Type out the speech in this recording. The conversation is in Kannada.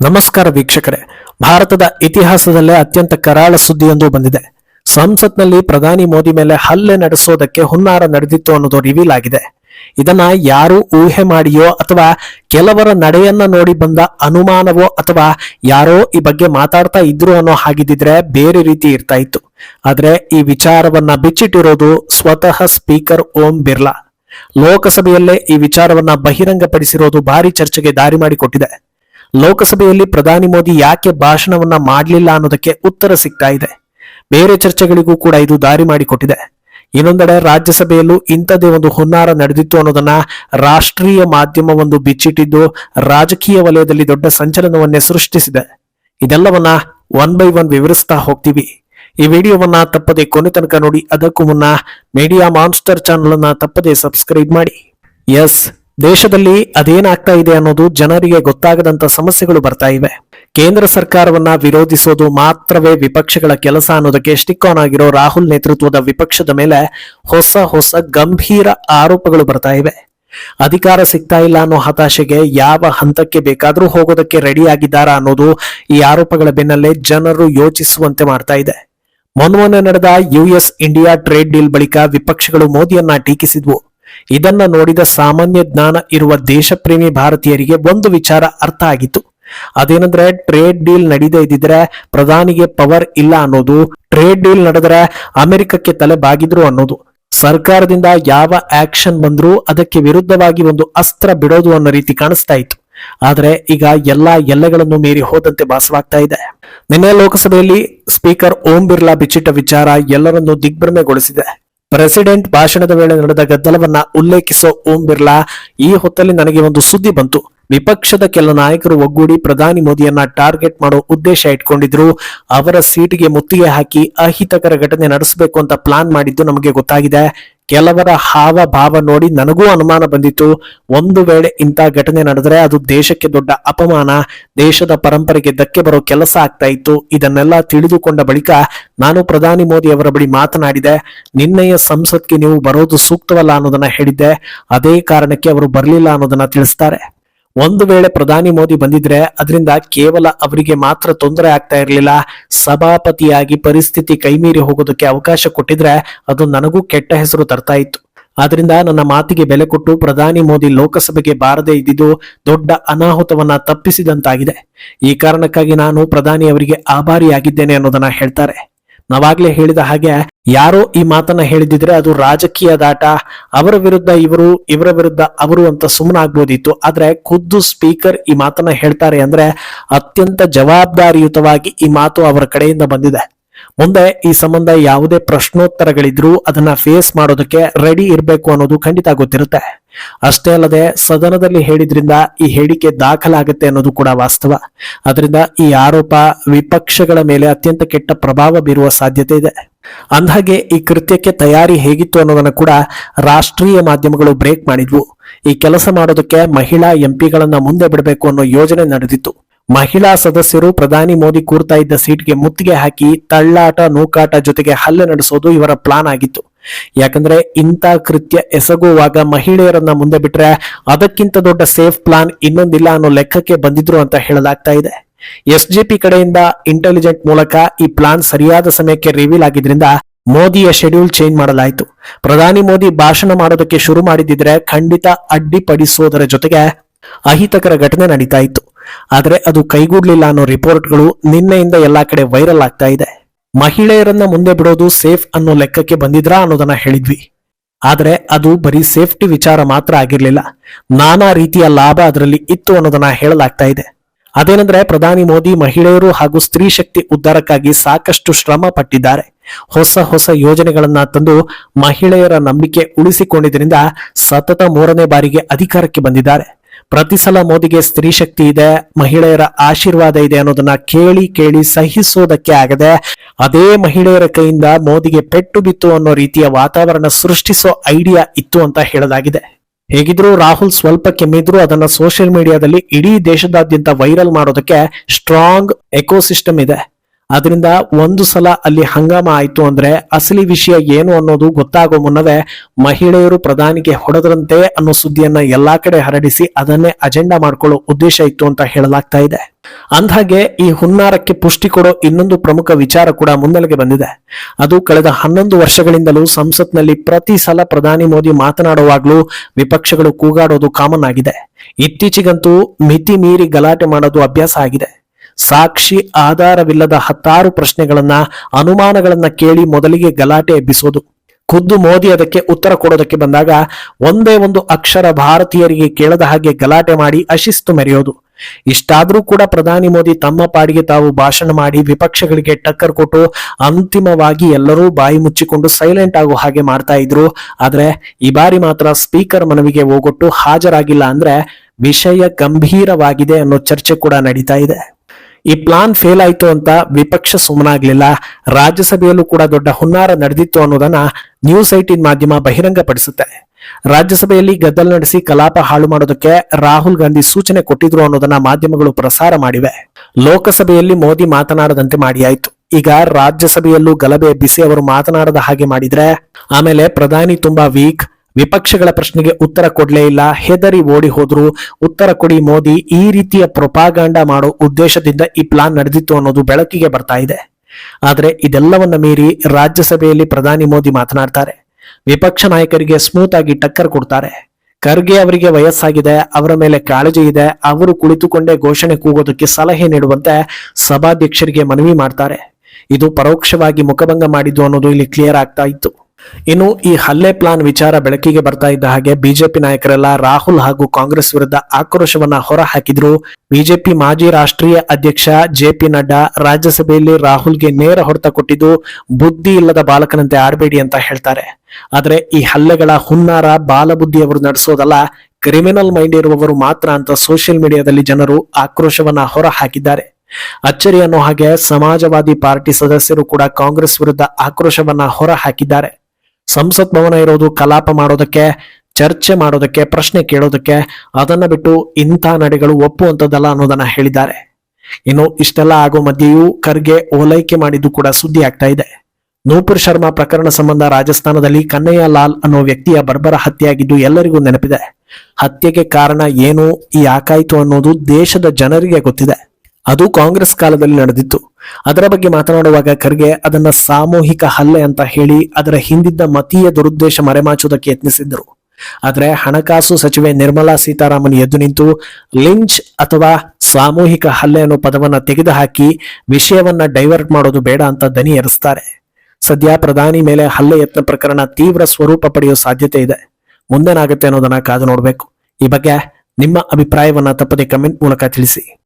ನಮಸ್ಕಾರ ವೀಕ್ಷಕರೇ. ಭಾರತದ ಇತಿಹಾಸದಲ್ಲೇ ಅತ್ಯಂತ ಕರಾಳ ಸುದ್ದಿಯೊಂದು ಬಂದಿದೆ. ಸಂಸತ್ನಲ್ಲಿ ಪ್ರಧಾನಿ ಮೋದಿ ಮೇಲೆ ಹಲ್ಲೆ ನಡೆಸೋದಕ್ಕೆ ಹುನ್ನಾರ ನಡೆದಿತ್ತು ಅನ್ನೋದು ರಿವೀಲ್ ಆಗಿದೆ. ಇದನ್ನ ಯಾರು ಊಹೆ ಮಾಡಿಯೋ ಅಥವಾ ಕೆಲವರ ನಡೆಯನ್ನ ನೋಡಿ ಬಂದ ಅನುಮಾನವೋ ಅಥವಾ ಯಾರೋ ಈ ಬಗ್ಗೆ ಮಾತಾಡ್ತಾ ಇದ್ರು ಅನ್ನೋ ಹಾಗಿದ್ದಿದ್ರೆ ಬೇರೆ ರೀತಿ ಇರ್ತಾ ಇತ್ತು. ಆದ್ರೆ ಈ ವಿಚಾರವನ್ನ ಬಿಚ್ಚಿಟ್ಟಿರೋದು ಸ್ವತಃ ಸ್ಪೀಕರ್ ಓಂ ಬಿರ್ಲಾ. ಲೋಕಸಭೆಯಲ್ಲೇ ಈ ವಿಚಾರವನ್ನ ಬಹಿರಂಗಪಡಿಸಿರೋದು ಭಾರಿ ಚರ್ಚೆಗೆ ದಾರಿ ಮಾಡಿಕೊಟ್ಟಿದೆ. ಲೋಕಸಭೆಯಲ್ಲಿ ಪ್ರಧಾನಿ ಮೋದಿ ಯಾಕೆ ಭಾಷಣವನ್ನ ಮಾಡಲಿಲ್ಲ ಅನ್ನೋದಕ್ಕೆ ಉತ್ತರ ಸಿಗ್ತಾ ಇದೆ. ಬೇರೆ ಚರ್ಚೆಗಳಿಗೂ ಕೂಡ ಇದು ದಾರಿ ಮಾಡಿಕೊಟ್ಟಿದೆ. ಇನ್ನೊಂದೆಡೆ ರಾಜ್ಯಸಭೆಯಲ್ಲೂ ಇಂಥದ್ದೇ ಒಂದು ಹುನ್ನಾರ ನಡೆದಿತ್ತು ಅನ್ನೋದನ್ನ ರಾಷ್ಟ್ರೀಯ ಮಾಧ್ಯಮವೊಂದು ಬಿಚ್ಚಿಟ್ಟಿದ್ದು ರಾಜಕೀಯ ವಲಯದಲ್ಲಿ ದೊಡ್ಡ ಸಂಚಲನವನ್ನೇ ಸೃಷ್ಟಿಸಿದೆ. ಇದೆಲ್ಲವನ್ನ ಒನ್ ಬೈ ಒನ್ ವಿವರಿಸ್ತಾ ಹೋಗ್ತೀವಿ. ಈ ವಿಡಿಯೋವನ್ನ ತಪ್ಪದೆ ಕೊನೆ ತನಕ ನೋಡಿ ಅದಕ್ಕೂ ಮುನ್ನ ಮೀಡಿಯಾ ಮಾನ್ಸ್ಟರ್ ಚಾನಲ್ ಅನ್ನ ತಪ್ಪದೆ ಸಬ್ಸ್ಕ್ರೈಬ್ ಮಾಡಿ. ಎಸ್ ದೇಶದಲ್ಲಿ ಅದೇನಾಗ್ತಾ ಇದೆ ಅನ್ನೋದು ಜನರಿಗೆ ಗೊತ್ತಾಗದಂತ ಸಮಸ್ಯೆಗಳು ಬರ್ತಾ ಇವೆ. ಕೇಂದ್ರ ಸರ್ಕಾರವನ್ನ ವಿರೋಧಿಸೋದು ಮಾತ್ರವೇ ವಿಪಕ್ಷಗಳ ಕೆಲಸ ಅನ್ನೋದಕ್ಕೆ ಸ್ಟಿಕ್ ಆನ್ ಆಗಿರೋ ರಾಹುಲ್ ನೇತೃತ್ವದ ವಿಪಕ್ಷದ ಮೇಲೆ ಹೊಸ ಹೊಸ ಗಂಭೀರ ಆರೋಪಗಳು ಬರ್ತಾ ಇವೆ. ಅಧಿಕಾರ ಸಿಗ್ತಾ ಇಲ್ಲ ಅನ್ನೋ ಹತಾಶೆಗೆ ಯಾವ ಹಂತಕ್ಕೆ ಬೇಕಾದರೂ ಹೋಗೋದಕ್ಕೆ ರೆಡಿ ಆಗಿದ್ದಾರಾ ಅನ್ನೋದು ಈ ಆರೋಪಗಳ ಬೆನ್ನಲ್ಲೇ ಜನರು ಯೋಚಿಸುವಂತೆ ಮಾಡ್ತಾ ಇದೆ. ಮೊನ್ನೆ ನಡೆದ ಯುಎಸ್ ಇಂಡಿಯಾ ಟ್ರೇಡ್ ಡೀಲ್ ಬಳಿಕ ವಿಪಕ್ಷಗಳು ಮೋದಿಯನ್ನ ಟೀಕಿಸಿದ್ವು. ಇದನ್ನ ನೋಡಿದ ಸಾಮಾನ್ಯ ಜ್ಞಾನ ಇರುವ ದೇಶಪ್ರೇಮಿ ಭಾರತೀಯರಿಗೆ ಒಂದು ವಿಚಾರ ಅರ್ಥ ಆಗಿತ್ತು. ಅದೇನಂದ್ರೆ ಟ್ರೇಡ್ ಡೀಲ್ ನಡೀದೇ ಇದ್ದಿದ್ರೆ ಪ್ರಧಾನಿಗೆ ಪವರ್ ಇಲ್ಲ ಅನ್ನೋದು ಟ್ರೇಡ್ ಡೀಲ್ ನಡೆದ್ರೆ ಅಮೆರಿಕಕ್ಕೆ ತಲೆ ಬಾಗಿದ್ರು ಅನ್ನೋದು. ಸರ್ಕಾರದಿಂದ ಯಾವ ಆಕ್ಷನ್ ಬಂದ್ರೂ ಅದಕ್ಕೆ ವಿರುದ್ಧವಾಗಿ ಒಂದು ಅಸ್ತ್ರ ಬಿಡೋದು ಅನ್ನೋ ರೀತಿ ಕಾಣಿಸ್ತಾ ಇತ್ತು. ಆದ್ರೆ ಈಗ ಎಲ್ಲಾ ಎಲ್ಲೆಗಳನ್ನು ಮೀರಿ ಹೋದಂತೆ ಭಾಸವಾಗ್ತಾ ಇದೆ. ನಿನ್ನೆ ಲೋಕಸಭೆಯಲ್ಲಿ ಸ್ಪೀಕರ್ ಓಂ ಬಿರ್ಲಾ ಬಿಚ್ಚಿಟ್ಟ ವಿಚಾರ ಎಲ್ಲರನ್ನೂ ದಿಗ್ಭ್ರಮೆಗೊಳಿಸಿದೆ. ಪ್ರೆಸಿಡೆಂಟ್ ಭಾಷಣದ ವೇಳೆ ನಡೆದ ಗದ್ದಲವನ್ನ ಉಲ್ಲೇಖಿಸೋ ಓಂ ಬಿರ್ಲಾ, ಈ ಹೊತ್ತಲ್ಲಿ ನನಗೆ ಒಂದು ಸುದ್ದಿ ಬಂತು. ವಿಪಕ್ಷದ ಕೆಲ ನಾಯಕರು ಒಗ್ಗೂಡಿ ಪ್ರಧಾನಿ ಮೋದಿಯನ್ನ ಟಾರ್ಗೆಟ್ ಮಾಡೋ ಉದ್ದೇಶ ಇಟ್ಕೊಂಡಿದ್ರು. ಅವರ ಸೀಟಿಗೆ ಮುತ್ತಿಗೆ ಹಾಕಿ ಅಹಿತಕರ ಘಟನೆ ನಡೆಸಬೇಕು ಅಂತ ಪ್ಲಾನ್ ಮಾಡಿದ್ದು ನಮಗೆ ಗೊತ್ತಾಗಿದೆ. ಕೆಲವರ ಹಾವ ಭಾವ ನೋಡಿ ನನಗೂ ಅನುಮಾನ ಬಂದಿತ್ತು. ಒಂದು ವೇಳೆ ಇಂಥ ಘಟನೆ ನಡೆದರೆ ಅದು ದೇಶಕ್ಕೆ ದೊಡ್ಡ ಅಪಮಾನ, ದೇಶದ ಪರಂಪರೆಗೆ ಧಕ್ಕೆ ಬರೋ ಕೆಲಸ ಆಗ್ತಾ ಇತ್ತು. ಇದನ್ನೆಲ್ಲ ತಿಳಿದುಕೊಂಡ ಬಳಿಕ ನಾನು ಪ್ರಧಾನಿ ಮೋದಿ ಅವರ ಬಳಿ ಮಾತನಾಡಿದೆ, ನಿನ್ನೆಯ ಸಂಸತ್ಗೆ ನೀವು ಬರೋದು ಸೂಕ್ತವಲ್ಲ ಅನ್ನೋದನ್ನ ಹೇಳಿದ್ದೆ. ಅದೇ ಕಾರಣಕ್ಕೆ ಅವರು ಬರಲಿಲ್ಲ ಅನ್ನೋದನ್ನ ತಿಳಿಸ್ತಾರೆ. ಒಂದು ವೇಳೆ ಪ್ರಧಾನಿ ಮೋದಿ ಬಂದಿದ್ರೆ ಅದರಿಂದ ಕೇವಲ ಅವರಿಗೆ ಮಾತ್ರ ತೊಂದರೆ ಆಗ್ತಾ ಇರಲಿಲ್ಲ. ಸಭಾಪತಿಯಾಗಿ ಪರಿಸ್ಥಿತಿ ಕೈಮೀರಿ ಹೋಗೋದಕ್ಕೆ ಅವಕಾಶ ಕೊಟ್ಟಿದ್ರೆ ಅದು ನನಗೂ ಕೆಟ್ಟ ಹೆಸರು ತರ್ತಾ ಇತ್ತು. ಆದ್ರಿಂದ ನನ್ನ ಮಾತಿಗೆ ಬೆಲೆ ಕೊಟ್ಟು ಪ್ರಧಾನಿ ಮೋದಿ ಲೋಕಸಭೆಗೆ ಬಾರದೇ ಇದ್ದಿದ್ದು ದೊಡ್ಡ ಅನಾಹುತವನ್ನ ತಪ್ಪಿಸಿದಂತಾಗಿದೆ. ಈ ಕಾರಣಕ್ಕಾಗಿ ನಾನು ಪ್ರಧಾನಿ ಅವರಿಗೆ ಆಭಾರಿಯಾಗಿದ್ದೇನೆ ಅನ್ನೋದನ್ನ ಹೇಳ್ತಾರೆ. ನಾವಾಗ್ಲೇ ಹೇಳಿದ ಹಾಗೆ ಯಾರೋ ಈ ಮಾತನ್ನ ಹೇಳಿದಿದ್ರೆ ಅದು ರಾಜಕೀಯ ದಾಟ, ಅವರ ವಿರುದ್ಧ ಇವರು, ಇವರ ವಿರುದ್ಧ ಅವರು ಅಂತ ಸುಮ್ಮನಾಗ್ಬೋದಿತ್ತು. ಆದ್ರೆ ಖುದ್ದು ಸ್ಪೀಕರ್ ಈ ಮಾತನ್ನ ಹೇಳ್ತಾರೆ ಅಂದ್ರೆ ಅತ್ಯಂತ ಜವಾಬ್ದಾರಿಯುತವಾಗಿ ಈ ಮಾತು ಅವರ ಕಡೆಯಿಂದ ಬಂದಿದೆ. ಮುಂದೆ ಈ ಸಂಬಂಧ ಯಾವುದೇ ಪ್ರಶ್ನೋತ್ತರಗಳಿದ್ರೂ ಅದನ್ನ ಫೇಸ್ ಮಾಡೋದಕ್ಕೆ ರೆಡಿ ಇರಬೇಕು ಅನ್ನೋದು ಖಂಡಿತ ಗೊತ್ತಿರುತ್ತೆ. ಅಷ್ಟೇ ಅಲ್ಲದೆ ಸದನದಲ್ಲಿ ಹೇಳಿದ್ರಿಂದ ಈ ಹೇಳಿಕೆ ದಾಖಲಾಗುತ್ತೆ ಅನ್ನೋದು ಕೂಡ ವಾಸ್ತವ. ಅದರಿಂದ ಈ ಆರೋಪ ವಿಪಕ್ಷಗಳ ಮೇಲೆ ಅತ್ಯಂತ ಕೆಟ್ಟ ಪ್ರಭಾವ ಬೀರುವ ಸಾಧ್ಯತೆ ಇದೆ. ಅಂದ್ಹಾಗೆ ಈ ಕೃತ್ಯಕ್ಕೆ ತಯಾರಿ ಹೇಗಿತ್ತು ಅನ್ನೋದನ್ನ ಕೂಡ ರಾಷ್ಟ್ರೀಯ ಮಾಧ್ಯಮಗಳು ಬ್ರೇಕ್ ಮಾಡಿದ್ವು. ಈ ಕೆಲಸ ಮಾಡೋದಕ್ಕೆ ಮಹಿಳಾ ಎಂಪಿಗಳನ್ನ ಮುಂದೆ ಬಿಡಬೇಕು ಅನ್ನೋ ಯೋಜನೆ ನಡೆದಿತ್ತು. ಮಹಿಳಾ ಸದಸ್ಯರು ಪ್ರಧಾನಿ ಮೋದಿ ಕೂರ್ತಾ ಇದ್ದ ಸೀಟ್ಗೆ ಮುತ್ತಿಗೆ ಹಾಕಿ ತಳ್ಳಾಟ, ನೂಕಾಟ ಜೊತೆಗೆ ಹಲ್ಲೆ ನಡೆಸೋದು ಇವರ ಪ್ಲಾನ್ ಆಗಿತ್ತು. ಯಾಕಂದ್ರೆ ಇಂಥ ಕೃತ್ಯ ಎಸಗುವಾಗ ಮಹಿಳೆಯರನ್ನ ಮುಂದೆ ಬಿಟ್ರೆ ಅದಕ್ಕಿಂತ ದೊಡ್ಡ ಸೇಫ್ ಪ್ಲಾನ್ ಇನ್ನೊಂದಿಲ್ಲ ಅನ್ನೋ ಲೆಕ್ಕಕ್ಕೆ ಬಂದಿದ್ರು ಅಂತ ಹೇಳಲಾಗ್ತಾ ಇದೆ. ಎಸ್ ಜೆ ಪಿ ಕಡೆಯಿಂದ ಇಂಟೆಲಿಜೆಂಟ್ ಮೂಲಕ ಈ ಪ್ಲಾನ್ ಸರಿಯಾದ ಸಮಯಕ್ಕೆ ರಿವೀಲ್ ಆಗಿದ್ರಿಂದ ಮೋದಿಯ ಶೆಡ್ಯೂಲ್ ಚೇಂಜ್ ಮಾಡಲಾಯಿತು. ಪ್ರಧಾನಿ ಮೋದಿ ಭಾಷಣ ಮಾಡೋದಕ್ಕೆ ಶುರು ಮಾಡಿದಿದ್ರೆ ಖಂಡಿತ ಅಡ್ಡಿಪಡಿಸೋದರ ಜೊತೆಗೆ ಅಹಿತಕರ ಘಟನೆ ನಡೀತಾ ಇತ್ತು. ಆದ್ರೆ ಅದು ಕೈಗೂಡ್ಲಿಲ್ಲ ಅನ್ನೋ ರಿಪೋರ್ಟ್ಗಳು ನಿನ್ನೆಯಿಂದ ಎಲ್ಲಾ ಕಡೆ ವೈರಲ್ ಆಗ್ತಾ ಇದೆ. ಮಹಿಳೆಯರನ್ನ ಮುಂದೆ ಬಿಡೋದು ಸೇಫ್ ಅನ್ನೋ ಲೆಕ್ಕಕ್ಕೆ ಬಂದಿದ್ರಾ ಅನ್ನೋದನ್ನ ಹೇಳಿದ್ವಿ. ಆದರೆ ಅದು ಬರೀ ಸೇಫ್ಟಿ ವಿಚಾರ ಮಾತ್ರ ಆಗಿರಲಿಲ್ಲ. ನಾನಾ ರೀತಿಯ ಲಾಭ ಅದರಲ್ಲಿ ಇತ್ತು ಅನ್ನೋದನ್ನ ಹೇಳಲಾಗ್ತಾ ಇದೆ. ಅದೇನೆಂದ್ರೆ ಪ್ರಧಾನಿ ಮೋದಿ ಮಹಿಳೆಯರು ಹಾಗೂ ಸ್ತ್ರೀ ಶಕ್ತಿ ಉದ್ಧಾರಕ್ಕಾಗಿ ಸಾಕಷ್ಟು ಶ್ರಮ ಪಟ್ಟಿದ್ದಾರೆ. ಹೊಸ ಹೊಸ ಯೋಜನೆಗಳನ್ನ ತಂದು ಮಹಿಳೆಯರ ನಂಬಿಕೆ ಉಳಿಸಿಕೊಂಡಿದ್ದರಿಂದ ಸತತ ಮೂರನೇ ಬಾರಿಗೆ ಅಧಿಕಾರಕ್ಕೆ ಬಂದಿದ್ದಾರೆ. ಪ್ರತಿ ಸಲ ಮೋದಿಗೆ ಸ್ತ್ರೀ ಶಕ್ತಿ ಇದೆ, ಮಹಿಳೆಯರ ಆಶೀರ್ವಾದ ಇದೆ ಅನ್ನೋದನ್ನ ಕೇಳಿ ಕೇಳಿ ಸಹಿಸೋದಕ್ಕೆ ಆಗದೆ ಅದೇ ಮಹಿಳೆಯರ ಕೈಯಿಂದ ಮೋದಿಗೆ ಪೆಟ್ಟು ಬಿತ್ತು ಅನ್ನೋ ರೀತಿಯ ವಾತಾವರಣ ಸೃಷ್ಟಿಸೋ ಐಡಿಯಾ ಇತ್ತು ಅಂತ ಹೇಳಲಾಗಿದೆ. ಹೇಗಿದ್ರು ರಾಹುಲ್ ಸ್ವಲ್ಪ ಕೆಮ್ಮಿದ್ರು ಅದನ್ನ ಸೋಷಿಯಲ್ ಮೀಡಿಯಾದಲ್ಲಿ ಇಡೀ ದೇಶದಾದ್ಯಂತ ವೈರಲ್ ಮಾಡೋದಕ್ಕೆ ಸ್ಟ್ರಾಂಗ್ ಎಕೋಸಿಸ್ಟಮ್ ಇದೆ. ಅದರಿಂದ ಒಂದು ಸಲ ಅಲ್ಲಿ ಹಂಗಾಮ ಆಯ್ತು ಅಂದ್ರೆ ಅಸಲಿ ವಿಷಯ ಏನು ಅನ್ನೋದು ಗೊತ್ತಾಗೋ ಮುನ್ನವೇ ಮಹಿಳೆಯರು ಪ್ರಧಾನಿಗೆ ಹೊಡೆದ್ರಂತೆ ಅನ್ನೋ ಸುದ್ದಿಯನ್ನ ಎಲ್ಲಾ ಕಡೆ ಹರಡಿಸಿ ಅದನ್ನೇ ಅಜೆಂಡಾ ಮಾಡ್ಕೊಳ್ಳೋ ಉದ್ದೇಶ ಇತ್ತು ಅಂತ ಹೇಳಲಾಗ್ತಾ ಇದೆ. ಅಂದ್ಹಾಗೆ ಈ ಹುನ್ನಾರಕ್ಕೆ ಪುಷ್ಟಿ ಕೊಡೋ ಇನ್ನೊಂದು ಪ್ರಮುಖ ವಿಚಾರ ಕೂಡ ಮುನ್ನೆಲೆಗೆ ಬಂದಿದೆ. ಅದು ಕಳೆದ ಹನ್ನೊಂದು ವರ್ಷಗಳಿಂದಲೂ ಸಂಸತ್ನಲ್ಲಿ ಪ್ರತಿ ಸಲ ಪ್ರಧಾನಿ ಮೋದಿ ಮಾತನಾಡುವಾಗ್ಲೂ ವಿಪಕ್ಷಗಳು ಕೂಗಾಡೋದು ಕಾಮನ್ ಆಗಿದೆ. ಇತ್ತೀಚೆಗಂತೂ ಮಿತಿ ಮೀರಿ ಗಲಾಟೆ ಮಾಡೋದು ಅಭ್ಯಾಸ ಆಗಿದೆ. ಸಾಕ್ಷಿ ಆಧಾರವಿಲ್ಲದ ಹತ್ತಾರು ಪ್ರಶ್ನೆಗಳನ್ನ, ಅನುಮಾನಗಳನ್ನ ಕೇಳಿ ಮೊದಲಿಗೆ ಗಲಾಟೆ ಎಬ್ಬಿಸೋದು. ಖುದ್ದು ಮೋದಿ ಅದಕ್ಕೆ ಉತ್ತರ ಕೊಡೋದಕ್ಕೆ ಬಂದಾಗ ಒಂದೇ ಒಂದು ಅಕ್ಷರ ಭಾರತೀಯರಿಗೆ ಕೇಳದ ಹಾಗೆ ಗಲಾಟೆ ಮಾಡಿ ಅಶಿಸ್ತು ಮೆರೆಯೋದು. ಇಷ್ಟಾದ್ರೂ ಕೂಡ ಪ್ರಧಾನಿ ಮೋದಿ ತಮ್ಮ ಪಾಡಿಗೆ ತಾವು ಭಾಷಣ ಮಾಡಿ ವಿಪಕ್ಷಗಳಿಗೆ ಟಕ್ಕರ್ ಕೊಟ್ಟು ಅಂತಿಮವಾಗಿ ಎಲ್ಲರೂ ಬಾಯಿ ಮುಚ್ಚಿಕೊಂಡು ಸೈಲೆಂಟ್ ಆಗೋ ಹಾಗೆ ಮಾಡ್ತಾ ಇದ್ರು. ಆದ್ರೆ ಈ ಬಾರಿ ಮಾತ್ರ ಸ್ಪೀಕರ್ ಮನವಿಗೆ ಹೋಗೊಟ್ಟು ಹಾಜರಾಗಿಲ್ಲ ಅಂದ್ರೆ ವಿಷಯ ಗಂಭೀರವಾಗಿದೆ ಅನ್ನೋ ಚರ್ಚೆ ಕೂಡ ನಡೀತಾ ಇದೆ. ಈ ಪ್ಲಾನ್ ಫೇಲ್ ಆಯ್ತು ಅಂತ ವಿಪಕ್ಷ ಸುಮ್ಮನಾಗ್ಲಿಲ್ಲ. ರಾಜ್ಯಸಭೆಯಲ್ಲೂ ಕೂಡ ದೊಡ್ಡ ಹುನ್ನಾರ ನಡೆದಿತ್ತು ಅನ್ನೋದನ್ನ ನ್ಯೂಸ್ ಐಟಿನ್ ಮಾಧ್ಯಮ ಬಹಿರಂಗಪಡಿಸುತ್ತೆ. ರಾಜ್ಯಸಭೆಯಲ್ಲಿ ಗದ್ದಲ ನಡೆಸಿ ಕಲಾಪ ಹಾಳು ಮಾಡೋದಕ್ಕೆ ರಾಹುಲ್ ಗಾಂಧಿ ಸೂಚನೆ ಕೊಟ್ಟಿದ್ರು ಅನ್ನೋದನ್ನ ಮಾಧ್ಯಮಗಳು ಪ್ರಸಾರ ಮಾಡಿವೆ. ಲೋಕಸಭೆಯಲ್ಲಿ ಮೋದಿ ಮಾತನಾಡದಂತೆ ಮಾಡಿಯಾಯ್ತು. ಈಗ ರಾಜ್ಯಸಭೆಯಲ್ಲೂ ಗಲಭೆ ಎಬ್ಬಿಸಿ ಅವರು ಮಾತನಾಡದ ಹಾಗೆ ಮಾಡಿದ್ರೆ, ಆಮೇಲೆ ಪ್ರಧಾನಿ ತುಂಬಾ ವೀಕ್ ವಿಪಕ್ಷಗಳ ಪ್ರಶ್ನೆಗೆ ಉತ್ತರ ಕೊಡಲೇ ಇಲ್ಲ. ಹೆದರಿ ಓಡಿ ಹೋದ್ರು. ಉತ್ತರ ಕೊಡಿ ಮೋದಿ, ಈ ರೀತಿಯ ಪ್ರೊಪಾಗಾಂಡ ಮಾಡೋ ಉದ್ದೇಶದಿಂದ ಈ ಪ್ಲಾನ್ ನಡೆದಿತ್ತು ಅನ್ನೋದು ಬೆಳಕಿಗೆ ಬರ್ತಾ ಇದೆ. ಆದರೆ ಇದೆಲ್ಲವನ್ನ ಮೀರಿ ರಾಜ್ಯಸಭೆಯಲ್ಲಿ ಪ್ರಧಾನಿ ಮೋದಿ ಮಾತನಾಡ್ತಾರೆ. ವಿಪಕ್ಷ ನಾಯಕರಿಗೆ ಸ್ಮೂತ್ ಆಗಿ ಟಕ್ಕರ್ ಕೊಡ್ತಾರೆ. ಖರ್ಗೆ ಅವರಿಗೆ ವಯಸ್ಸಾಗಿದೆ, ಅವರ ಮೇಲೆ ಕಾಳಜಿ ಇದೆ, ಅವರು ಕುಳಿತುಕೊಂಡೇ ಘೋಷಣೆ ಕೂಗೋದಕ್ಕೆ ಸಲಹೆ ನೀಡುವಂತೆ ಸಭಾಧ್ಯಕ್ಷರಿಗೆ ಮನವಿ ಮಾಡ್ತಾರೆ. ಇದು ಪರೋಕ್ಷವಾಗಿ ಮುಖಭಂಗ ಮಾಡಿದ್ದು ಅನ್ನೋದು ಇಲ್ಲಿ ಕ್ಲಿಯರ್ ಆಗ್ತಾ ಇತ್ತು. ಇನ್ನು ಈ ಹಲ್ಲೆ ಪ್ಲಾನ್ ವಿಚಾರ ಬೆಳಕಿಗೆ ಬರ್ತಾ ಇದ್ದ ಹಾಗೆ ಬಿಜೆಪಿ ನಾಯಕರೆಲ್ಲ ರಾಹುಲ್ ಹಾಗೂ ಕಾಂಗ್ರೆಸ್ ವಿರುದ್ಧ ಆಕ್ರೋಶವನ್ನ ಹೊರ ಹಾಕಿದ್ರು ಬಿಜೆಪಿ ಮಾಜಿ ರಾಷ್ಟ್ರೀಯ ಅಧ್ಯಕ್ಷ ಜೆ ಪಿ ನಡ್ಡಾ ರಾಜ್ಯಸಭೆಯಲ್ಲಿ ರಾಹುಲ್ಗೆ ನೇರ ಹೊಡೆತ ಕೊಟ್ಟಿದ್ದು ಬುದ್ಧಿ ಇಲ್ಲದ ಬಾಲಕನಂತೆ ಆಡಬೇಡಿ ಅಂತ ಹೇಳ್ತಾರೆ. ಆದ್ರೆ ಈ ಹಲ್ಲೆಗಳ ಹುನ್ನಾರ ಬಾಲಬುದ್ಧಿಯವರು ನಡೆಸೋದಲ್ಲ, ಕ್ರಿಮಿನಲ್ ಮೈಂಡ್ ಇರುವವರು ಮಾತ್ರ ಅಂತ ಸೋಷಿಯಲ್ ಮೀಡಿಯಾದಲ್ಲಿ ಜನರು ಆಕ್ರೋಶವನ್ನ ಹೊರ ಹಾಕಿದ್ದಾರೆ ಅಚ್ಚರಿ ಅನ್ನೋ ಹಾಗೆ ಸಮಾಜವಾದಿ ಪಾರ್ಟಿ ಸದಸ್ಯರು ಕೂಡ ಕಾಂಗ್ರೆಸ್ ವಿರುದ್ಧ ಆಕ್ರೋಶವನ್ನ ಹೊರ ಹಾಕಿದ್ದಾರೆ ಸಂಸತ್ ಭವನ ಇರೋದು ಕಲಾಪ ಮಾಡೋದಕ್ಕೆ, ಚರ್ಚೆ ಮಾಡೋದಕ್ಕೆ, ಪ್ರಶ್ನೆ ಕೇಳೋದಕ್ಕೆ, ಅದನ್ನ ಬಿಟ್ಟು ಇಂಥ ನಡೆಗಳು ಒಪ್ಪುವಂಥದ್ದಲ್ಲ ಅನ್ನೋದನ್ನ ಹೇಳಿದ್ದಾರೆ. ಇನ್ನು ಇಷ್ಟೆಲ್ಲ ಆಗೋ ಮಧ್ಯೆಯೂ ಖರ್ಗೆ ಓಲೈಕೆ ಮಾಡಿದ್ದು ಕೂಡ ಸುದ್ದಿ ಆಗ್ತಾ ಇದೆ. ನೂಪುರ್ ಶರ್ಮಾ ಪ್ರಕರಣ ಸಂಬಂಧ ರಾಜಸ್ಥಾನದಲ್ಲಿ ಕನ್ನಯ್ಯ ಲಾಲ್ ಅನ್ನೋ ವ್ಯಕ್ತಿಯ ಬರ್ಬರ ಹತ್ಯೆಯಾಗಿದ್ದು ಎಲ್ಲರಿಗೂ ನೆನಪಿದೆ. ಹತ್ಯೆಗೆ ಕಾರಣ ಏನು ಯಾಕಾಯಿತು ಅನ್ನೋದು ದೇಶದ ಜನರಿಗೆ ಗೊತ್ತಿದೆ. ಅದು ಕಾಂಗ್ರೆಸ್ ಕಾಲದಲ್ಲಿ ನಡೆದಿತ್ತು. ಅದರ ಬಗ್ಗೆ ಮಾತನಾಡುವಾಗ ಖರ್ಗೆ ಅದನ್ನ ಸಾಮೂಹಿಕ ಹಲ್ಲೆ ಅಂತ ಹೇಳಿ ಅದರ ಹಿಂದಿದ್ದ ಮತೀಯ ದುರುದ್ದೇಶ ಮರೆಮಾಚುವುದಕ್ಕೆ ಯತ್ನಿಸಿದ್ದರು. ಆದರೆ ಹಣಕಾಸು ಸಚಿವೆ ನಿರ್ಮಲಾ ಸೀತಾರಾಮನ್ ಎದ್ದು ನಿಂತು ಲಿಂಚ್ ಅಥವಾ ಸಾಮೂಹಿಕ ಹಲ್ಲೆ ಅನ್ನೋ ಪದವನ್ನ ತೆಗೆದುಹಾಕಿ ವಿಷಯವನ್ನ ಡೈವರ್ಟ್ ಮಾಡೋದು ಬೇಡ ಅಂತ ದನಿ ಎರಿಸ್ತಾರೆ. ಸದ್ಯ ಪ್ರಧಾನಿ ಮೇಲೆ ಹಲ್ಲೆ ಯತ್ನ ಪ್ರಕರಣ ತೀವ್ರ ಸ್ವರೂಪ ಪಡೆಯುವ ಸಾಧ್ಯತೆ ಇದೆ. ಮುಂದೇನಾಗುತ್ತೆ ಅನ್ನೋದನ್ನ ಕಾದು ನೋಡಬೇಕು. ಈ ಬಗ್ಗೆ ನಿಮ್ಮ ಅಭಿಪ್ರಾಯವನ್ನ ತಪ್ಪದೆ ಕಮೆಂಟ್ ಮೂಲಕ ತಿಳಿಸಿ.